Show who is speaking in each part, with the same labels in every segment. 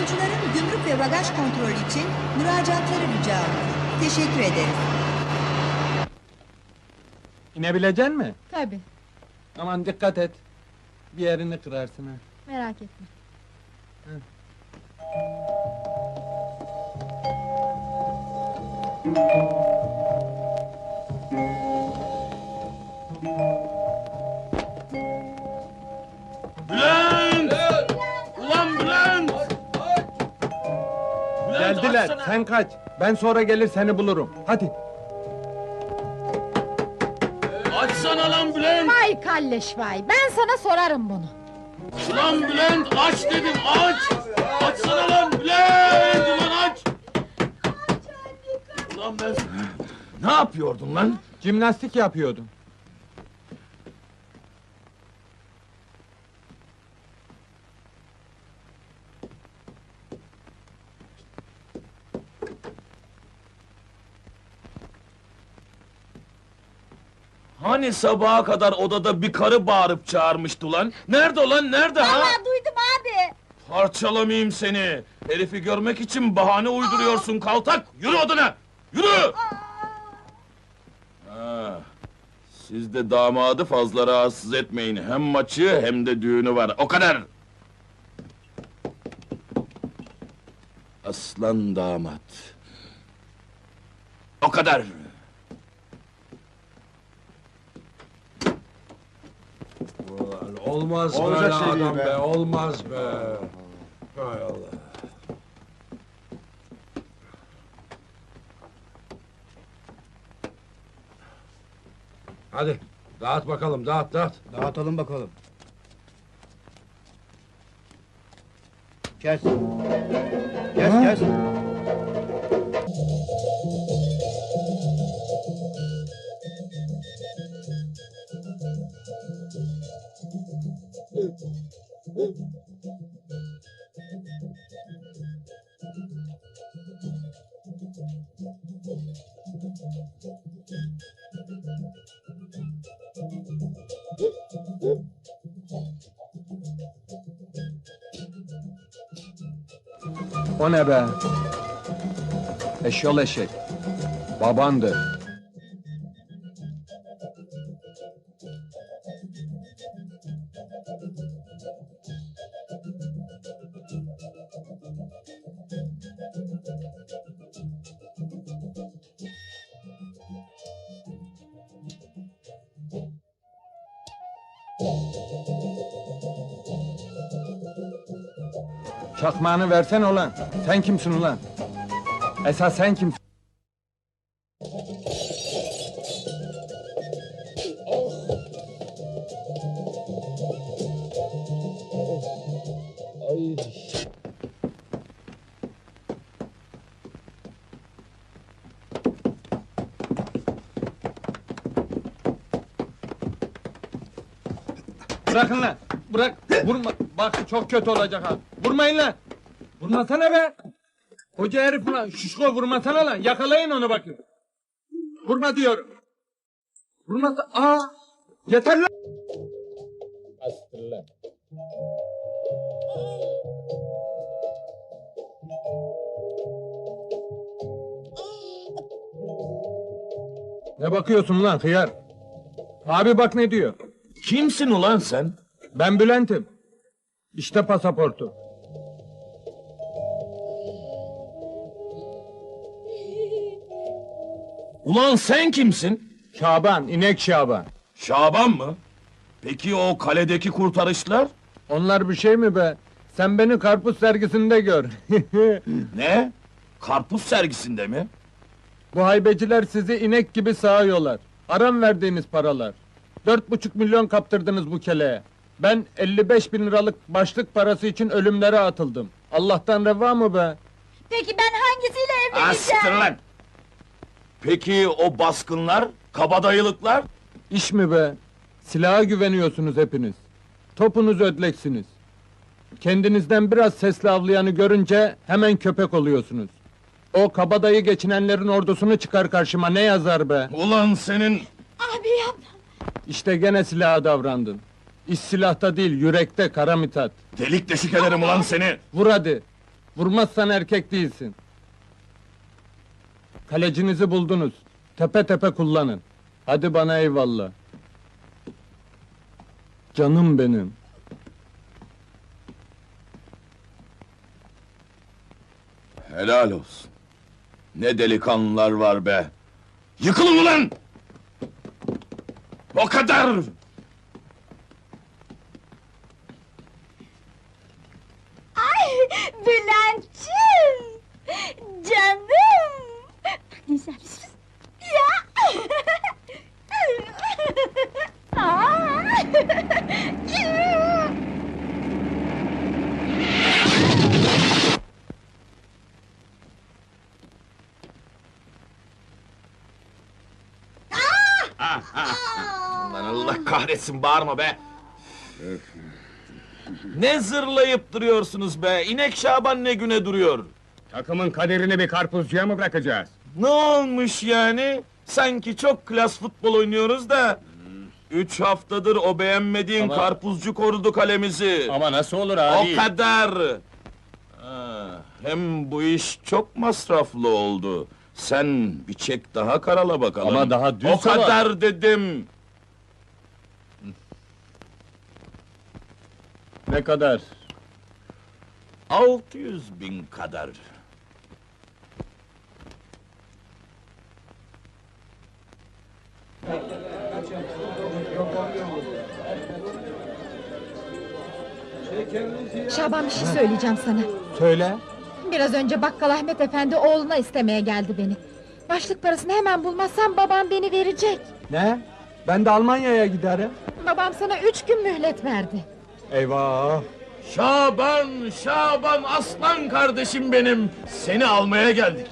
Speaker 1: Yolcuların gümrük ve bagaj kontrolü için müracaatları rica olunur. Teşekkür ederiz.
Speaker 2: İnebilecek mi?
Speaker 3: Tabii,
Speaker 2: Aman dikkat et. Bir yerini kırarsın ha.
Speaker 3: merak etme.
Speaker 4: Bülent!
Speaker 2: Geldiler,
Speaker 4: açsana!
Speaker 2: sen kaç. Ben sonra gelir seni bulurum. Hadi.
Speaker 4: Açsana lan Bülent!
Speaker 3: Vay kalleş vay, ben sana sorarım bunu.
Speaker 4: Ulan Bülent aç dedim aç! Açsana lan Bülent! Ulan aç! Ulan ben... Ne yapıyordun lan?
Speaker 2: Jimnastik yapıyordum.
Speaker 4: Hani sabaha kadar odada bir karı bağırıp çağırmıştı lan? Nerede lan nerede ha?
Speaker 3: duydum abi.
Speaker 4: Parçalamayayım seni! Herifi görmek için bahane uyduruyorsun kaltak! Yürü odana! Yürü! Ha, siz de damadı fazla rahatsız etmeyin. Hem maçı hem de düğünü var. O kadar! Aslan damat. O kadar!
Speaker 5: Olmaz
Speaker 6: Olacak
Speaker 5: böyle
Speaker 6: şey değil
Speaker 5: adam
Speaker 6: be.
Speaker 5: be. olmaz be. Hay Allah. Hadi, dağıt bakalım, dağıt, dağıt.
Speaker 6: Dağıtalım bakalım. Kes. Kes kes.
Speaker 2: O ne be? Eşyol eşek. Babandı. Çakmağını versen ulan. Sen kimsin ulan? Esas sen kimsin? Bırakın lan! Bırak! Vurma! Bak çok kötü olacak ha! Vurmayın lan! Vurmasana be! Koca herif lan! Şuşko vurmasana lan! Yakalayın onu bakın! Vurma diyorum! Vurmasa... Aa! Yeter lan! Astır lan! Ne bakıyorsun lan hıyar? Abi bak ne diyor.
Speaker 4: Kimsin ulan sen?
Speaker 2: Ben Bülent'im. İşte pasaportu.
Speaker 4: Ulan sen kimsin?
Speaker 2: Şaban, inek Şaban.
Speaker 4: Şaban mı? Peki o kaledeki kurtarışlar?
Speaker 2: Onlar bir şey mi be? Sen beni karpuz sergisinde gör.
Speaker 4: Ne? Karpuz sergisinde mi?
Speaker 2: Bu haybeciler sizi inek gibi sağıyorlar. Aram verdiğiniz paralar. Dört buçuk milyon kaptırdınız bu keleğe. Ben 55 bin liralık başlık parası için ölümlere atıldım. Allah'tan reva mı be?
Speaker 3: Peki ben hangisiyle
Speaker 4: Astır lan! Peki o baskınlar, kabadayılıklar?
Speaker 2: İş mi be? Silaha güveniyorsunuz hepiniz. Topunuz ödleksiniz. Kendinizden biraz sesli avlayanı görünce hemen köpek oluyorsunuz. O kabadayı geçinenlerin ordusunu çıkar karşıma ne yazar be?
Speaker 4: Ulan senin...
Speaker 3: Abi yapma.
Speaker 2: İşte gene silaha davrandın. İş silahta değil yürekte kara mitat.
Speaker 4: Delik deşik ederim ulan seni!
Speaker 2: Vur hadi. Vurmazsan erkek değilsin. Kalecinizi buldunuz. Tepe tepe kullanın. Hadi bana eyvallah. Canım benim.
Speaker 4: Helal olsun. Ne delikanlılar var be. Yıkılın ulan! O kadar!
Speaker 3: Bülent'ciğim. Canım. Bak ne güzel bir sus. Ya. Aa.
Speaker 4: Lan Allah kahretsin bağırma be! Ne zırlayıp duruyorsunuz be? İnek Şaban ne güne duruyor?
Speaker 7: Takımın kaderini bir karpuzcuya mı bırakacağız?
Speaker 4: Ne olmuş yani? Sanki çok klas futbol oynuyoruz da... Üç haftadır o beğenmediğin
Speaker 7: Ama-
Speaker 4: karpuzcu korudu kalemizi.
Speaker 7: Ama nasıl olur
Speaker 4: O
Speaker 7: abi?
Speaker 4: kadar! Ha, hem bu iş çok masraflı oldu. Sen bir çek daha karala bakalım.
Speaker 7: Ama daha dün
Speaker 4: O
Speaker 7: sabah-
Speaker 4: kadar dedim.
Speaker 2: Ne kadar?
Speaker 4: 600 bin kadar.
Speaker 3: Şaban bir şey söyleyeceğim sana.
Speaker 2: Söyle.
Speaker 3: Biraz önce bakkal Ahmet Efendi oğluna istemeye geldi beni. Başlık parasını hemen bulmazsam babam beni verecek.
Speaker 2: Ne? Ben de Almanya'ya giderim.
Speaker 3: Babam sana üç gün mühlet verdi.
Speaker 2: Eyvah!
Speaker 4: Şaban, Şaban aslan kardeşim benim. Seni almaya geldik.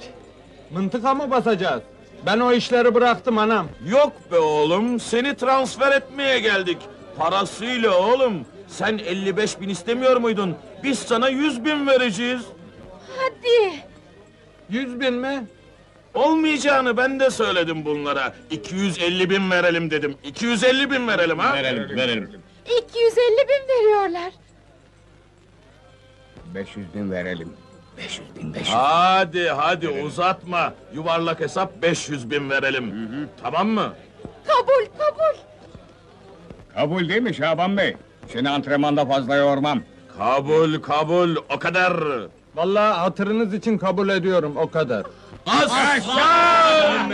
Speaker 2: Mıntıka mı basacağız? Ben o işleri bıraktım anam.
Speaker 4: Yok be oğlum, seni transfer etmeye geldik. Parasıyla oğlum. Sen 55 bin istemiyor muydun? Biz sana 100 bin vereceğiz.
Speaker 3: Hadi.
Speaker 2: Yüz bin mi?
Speaker 4: Olmayacağını ben de söyledim bunlara. 250 bin verelim dedim. 250 bin verelim ha?
Speaker 7: Verelim, verelim.
Speaker 3: 250 bin veriyorlar.
Speaker 7: 500 bin verelim. 500 bin, 500
Speaker 4: Hadi hadi uzatma. Yuvarlak hesap 500 bin verelim. Tamam mı?
Speaker 3: Kabul kabul.
Speaker 7: Kabul değil mi Şaban Bey? Seni antrenmanda fazla yormam.
Speaker 4: Kabul kabul o kadar.
Speaker 2: Vallahi hatırınız için kabul ediyorum o kadar.
Speaker 4: Aslan!